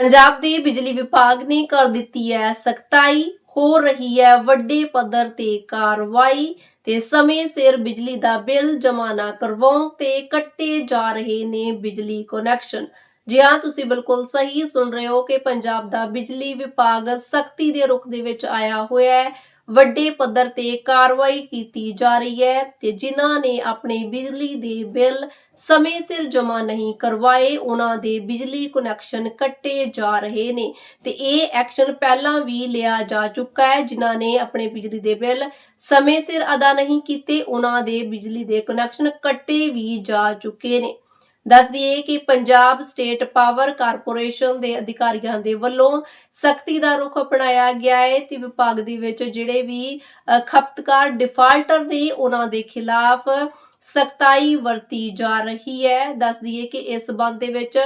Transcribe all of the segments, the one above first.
ਪੰਜਾਬ ਦੇ ਬਿਜਲੀ ਵਿਭਾਗ ਨੇ ਕਰ ਦਿੱਤੀ ਹੈ ਸਖਤਾਈ, ਹੋ ਰਹੀ ਹੈ ਵੱਡੇ ਪੱਧਰ ਤੇ ਕਾਰਵਾਈ ਤੇ ਸਮੇਂ ਸਿਰ ਬਿਜਲੀ ਦਾ ਬਿੱਲ ਜਮ੍ਹਾਂ ਨਾ ਕਰਵਾਉਣ ਤੇ ਕੱਟੇ ਜਾ ਰਹੇ ਨੇ ਬਿਜਲੀ ਕਨੈਕਸ਼ਨ ਜੀ ਹਾਂ, ਤੁਸੀਂ ਬਿਲਕੁਲ ਸਹੀ ਸੁਣ ਰਹੇ ਹੋ ਕਿ ਪੰਜਾਬ ਦਾ ਬਿਜਲੀ ਵਿਭਾਗ ਸਖਤੀ ਦੇ ਰੁਖ ਦੇ ਵਿੱਚ ਆਇਆ ਹੋਇਆ ਹੈ। ਵੱਡੇ ਪੱਧਰ ਤੇ ਕਾਰਵਾਈ ਕੀਤੀ ਜਾ ਰਹੀ ਹੈ ਤੇ ਜਿਨ੍ਹਾਂ ਨੇ ਆਪਣੇ ਬਿਜਲੀ ਦੇ ਬਿੱਲ ਸਮੇਂ ਸਿਰ ਜਮ੍ਹਾਂ ਨਹੀਂ ਕਰਵਾਏ, ਉਹਨਾਂ ਦੇ ਬਿਜਲੀ ਕਨੈਕਸ਼ਨ ਕੱਟੇ ਜਾ ਰਹੇ ਨੇ ਤੇ ਇਹ ਐਕਸ਼ਨ ਪਹਿਲਾਂ ਵੀ ਲਿਆ ਜਾ ਚੁੱਕਾ ਹੈ। ਜਿਨ੍ਹਾਂ ਨੇ ਆਪਣੇ ਬਿਜਲੀ ਦੇ ਬਿੱਲ ਸਮੇਂ ਸਿਰ ਅਦਾ ਨਹੀਂ ਕੀਤੇ, ਉਹਨਾਂ ਦੇ ਬਿਜਲੀ ਦੇ ਕਨੈਕਸ਼ਨ ਕੱਟੇ ਵੀ ਜਾ ਚੁੱਕੇ ਨੇ। ਦੱਸ ਦਈਏ ਕਿ ਪੰਜਾਬ ਸਟੇਟ ਪਾਵਰ ਕਾਰਪੋਰੇਸ਼ਨ ਦੇ ਅਧਿਕਾਰੀਆਂ ਦੇ ਵੱਲੋਂ ਸਖਤੀ ਦਾ ਰੁਖ ਅਪਣਾਇਆ ਗਿਆ ਹੈ ਤੇ ਵਿਭਾਗ ਦੇ ਵਿੱਚ ਜਿਹੜੇ ਵੀ ਖਪਤਕਾਰ, ਡਿਫਾਲਟਰ ਨੇ ਉਹਨਾਂ ਦੇ ਖਿਲਾਫ ਸਖਤਾਈ ਵਰਤੀ ਜਾ ਰਹੀ ਹੈ। ਦੱਸ ਦਈਏ ਕਿ ਇਸ ਸਬੰਧ ਦੇ ਵਿੱਚ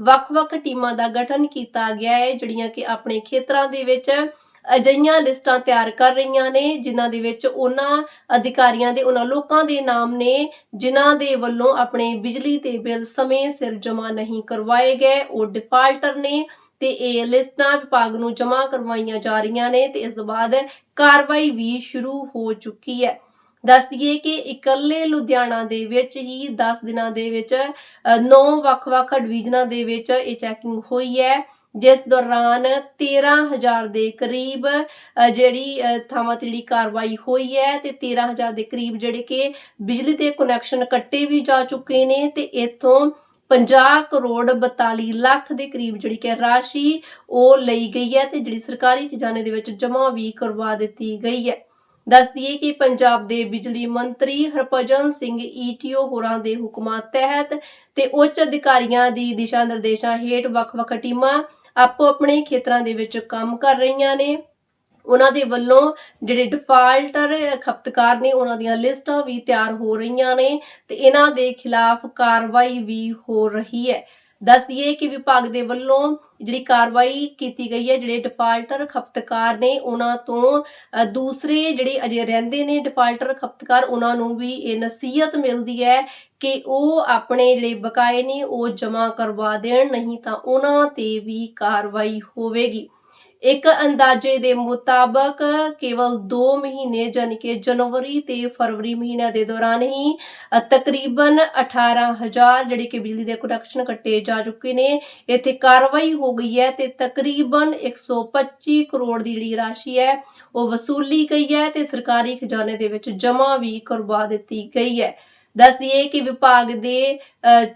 ਵੱਖ-ਵੱਖ ਟੀਮਾਂ ਦਾ ਗਠਨ ਕੀਤਾ ਗਿਆ ਹੈ, ਜਿਹੜੀਆਂ ਕਿ ਆਪਣੇ ਖੇਤਰਾਂ ਦੇ ਵਿੱਚ ਅਜਿਹੀਆਂ ਲਿਸਟਾਂ ਤਿਆਰ ਕਰ ਰਹੀਆਂ ਨੇ, ਜਿਨ੍ਹਾਂ ਦੇ ਵਿੱਚ ਉਹਨਾਂ ਅਧਿਕਾਰੀਆਂ ਦੇ, ਉਹਨਾਂ ਲੋਕਾਂ ਦੇ ਨਾਮ ਨੇ, ਜਿਨ੍ਹਾਂ ਦੇ ਵੱਲੋਂ ਆਪਣੇ ਬਿਜਲੀ ਦੇ ਬਿੱਲ ਸਮੇਂ ਸਿਰ ਜਮ੍ਹਾਂ ਨਹੀਂ ਕਰਵਾਏ ਗਏ। ਉਹ ਡਿਫਾਲਟਰ ਨੇ ਤੇ ਇਹ ਲਿਸਟਾਂ ਵਿਭਾਗ ਨੂੰ ਜਮ੍ਹਾਂ ਕਰਵਾਈਆਂ ਜਾ ਰਹੀਆਂ ਨੇ ਤੇ ਇਸ ਤੋਂ ਬਾਅਦ ਕਾਰਵਾਈ ਵੀ ਸ਼ੁਰੂ ਹੋ ਚੁੱਕੀ ਹੈ। ਦੱਸ ਦਈਏ ਕਿ ਇਕੱਲੇ ਲੁਧਿਆਣਾ ਦੇ ਵਿੱਚ ਹੀ 10 ਦਿਨਾਂ ਦੇ ਵਿੱਚ 9 ਵੱਖ-ਵੱਖ ਡਿਵੀਜ਼ਨਾਂ ਦੇ ਵਿੱਚ ਇਹ ਚੈਕਿੰਗ ਹੋਈ ਹੈ, ਜਿਸ ਦੌਰਾਨ 13000 ਦੇ ਕਰੀਬ ਜਿਹੜੀ ਥਾਵਾਂ ਤੇ ਜਿਹੜੀ ਕਾਰਵਾਈ ਹੋਈ ਹੈ ਤੇ 13000 ਦੇ ਕਰੀਬ ਜਿਹੜੇ ਕਿ ਬਿਜਲੀ ਦੇ ਕਨੈਕਸ਼ਨ ਕੱਟੇ ਵੀ ਜਾ ਚੁੱਕੇ ਨੇ ਤੇ ਇਥੋਂ 50 ਕਰੋੜ 42 ਲੱਖ ਦੇ ਕਰੀਬ ਜਿਹੜੀ ਕਿ ਰਾਸ਼ੀ ਉਹ ਲਈ ਗਈ ਹੈ ਤੇ ਜਿਹੜੀ ਸਰਕਾਰੀ ਖਜ਼ਾਨੇ ਦੇ ਵਿੱਚ ਜਮ੍ਹਾਂ ਵੀ ਕਰਵਾ ਦਿੱਤੀ ਗਈ ਹੈ। ਦੱਸ ਦਈਏ ਕਿ ਪੰਜਾਬ ਦੇ ਬਿਜਲੀ ਮੰਤਰੀ ਹਰਭਜਨ ਸਿੰਘ ਈਟੀਓ ਹੋਰਾਂ ਦੇ ਹੁਕਮਾਂ ਤਹਿਤ ਤੇ ਉੱਚ ਅਧਿਕਾਰੀਆਂ ਦੀ ਦਿਸ਼ਾ ਨਿਰਦੇਸ਼ਾਂ ਹੇਠ ਵੱਖ-ਵੱਖ ਟੀਮਾਂ ਆਪੋ ਆਪਣੇ ਖੇਤਰਾਂ ਦੇ ਵਿੱਚ ਕੰਮ ਕਰ ਰਹੀਆਂ ਨੇ। ਉਹਨਾਂ ਦੇ ਵੱਲੋਂ ਜਿਹੜੇ ਡਿਫਾਲਟਰ ਖਪਤਕਾਰ ਨੇ, ਉਹਨਾਂ ਦੀਆਂ ਲਿਸਟਾਂ ਵੀ ਤਿਆਰ ਹੋ ਰਹੀਆਂ ਨੇ ਤੇ ਇਹਨਾਂ ਦੇ ਖਿਲਾਫ ਕਾਰਵਾਈ ਵੀ ਹੋ ਰਹੀ ਹੈ। ਦੱਸ ਦਈਏ ਕਿ ਵਿਭਾਗ ਦੇ ਵੱਲੋਂ ਜਿਹੜੀ ਕਾਰਵਾਈ ਕੀਤੀ ਗਈ ਹੈ, ਜਿਹੜੇ ਡਿਫਾਲਟਰ ਖਪਤਕਾਰ ਨੇ, ਉਹਨਾਂ ਤੋਂ ਦੂਸਰੇ ਜਿਹੜੇ ਅਜੇ ਰਹਿੰਦੇ ਨੇ ਡਿਫਾਲਟਰ ਖਪਤਕਾਰ, ਉਹਨਾਂ ਨੂੰ ਵੀ ਇਹ ਨਸੀਹਤ ਮਿਲਦੀ ਹੈ ਕਿ ਉਹ ਆਪਣੇ ਜਿਹੜੇ ਬਕਾਏ ਨੇ, ਉਹ ਜਮ੍ਹਾਂ ਕਰਵਾ ਦੇਣ, ਨਹੀਂ ਤਾਂ ਉਹਨਾਂ ਤੇ ਵੀ ਕਾਰਵਾਈ ਹੋਵੇਗੀ। ਇੱਕ ਅੰਦਾਜ਼ੇ ਦੇ ਮੁਤਾਬਕ ਕੇਵਲ 2 ਮਹੀਨੇ ਜਾਣੀ ਕਿ ਜਨਵਰੀ ਤੇ ਫਰਵਰੀ ਮਹੀਨਿਆਂ ਦੇ ਦੌਰਾਨ ਹੀ ਤਕਰੀਬਨ 18000 ਜਿਹੜੇ ਕਿ ਬਿਜਲੀ ਦੇ ਕਨੈਕਸ਼ਨ ਕੱਟੇ ਜਾ ਚੁੱਕੇ ਨੇ। ਇੱਥੇ ਕਾਰਵਾਈ ਹੋ ਗਈ ਹੈ ਤੇ ਤਕਰੀਬਨ 125 ਕਰੋੜ ਦੀ ਜਿਹੜੀ ਰਾਸ਼ੀ ਹੈ, ਉਹ ਵਸੂਲੀ ਗਈ ਹੈ ਤੇ ਸਰਕਾਰੀ ਖਜ਼ਾਨੇ ਦੇ ਵਿੱਚ ਜਮ੍ਹਾਂ ਵੀ ਕਰਵਾ ਦਿੱਤੀ ਗਈ ਹੈ। ਦੱਸ ਦਈਏ ਕਿ ਵਿਭਾਗ ਦੇ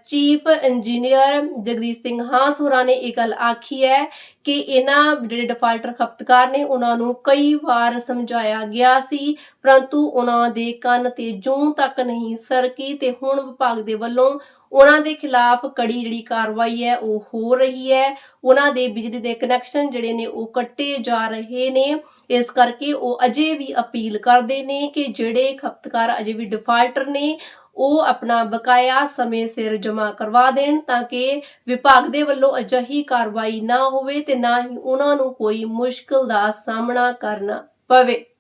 ਚੀਫ ਇੰਜੀਨੀਅਰ ਜਗਦੀਸ਼ ਸਿੰਘ ਹਾਂਸ ਹੋਰਾਂ ਨੇ ਇਹ ਗੱਲ ਆਖੀ ਹੈ ਕਿ ਇਹਨਾਂ ਜਿਹੜੇ ਡਿਫਾਲਟਰ ਖਪਤਕਾਰ ਨੇ ਉਹਨਾਂ ਨੂੰ ਕਈ ਵਾਰ ਸਮਝਾਇਆ ਗਿਆ ਸੀ, ਪਰੰਤੂ ਉਹਨਾਂ ਦੇ ਕੰਨ ਤੇ ਜੂੰ ਤੱਕ ਨਹੀਂ ਸਰਕੀ ਤੇ ਹੁਣ ਵਿਭਾਗ ਦੇ ਵੱਲੋਂ ਉਹਨਾਂ ਦੇ ਖਿਲਾਫ ਕੜੀ ਜਿਹੜੀ ਕਾਰਵਾਈ ਹੈ ਉਹ ਹੋ ਰਹੀ ਹੈ। ਉਹਨਾਂ ਦੇ ਬਿਜਲੀ ਦੇ ਕਨੈਕਸ਼ਨ ਜਿਹੜੇ ਨੇ ਉਹ ਕੱਟੇ ਜਾ ਰਹੇ ਨੇ। ਇਸ ਕਰਕੇ ਉਹ ਅਜੇ ਵੀ ਅਪੀਲ ਕਰਦੇ ਨੇ ਕਿ ਜਿਹੜੇ ਖਪਤਕਾਰ ਅਜੇ ਵੀ ਡਿਫਾਲਟਰ ਨੇ, ਉਹ ਆਪਣਾ ਬਕਾਇਆ ਸਮੇਂ ਸਿਰ ਜਮ੍ਹਾਂ ਕਰਵਾ ਦੇਣ ਤਾਂ ਕਿ ਵਿਭਾਗ ਦੇ ਵੱਲੋਂ ਅਜਿਹੀ ਕਾਰਵਾਈ ਨਾ ਹੋਵੇ ਤੇ ਤੇ ਨਾ ਹੀ ਉਹਨਾਂ ਨੂੰ ਕੋਈ ਮੁਸ਼ਕਲ ਦਾ ਸਾਹਮਣਾ ਕਰਨਾ ਪਵੇ।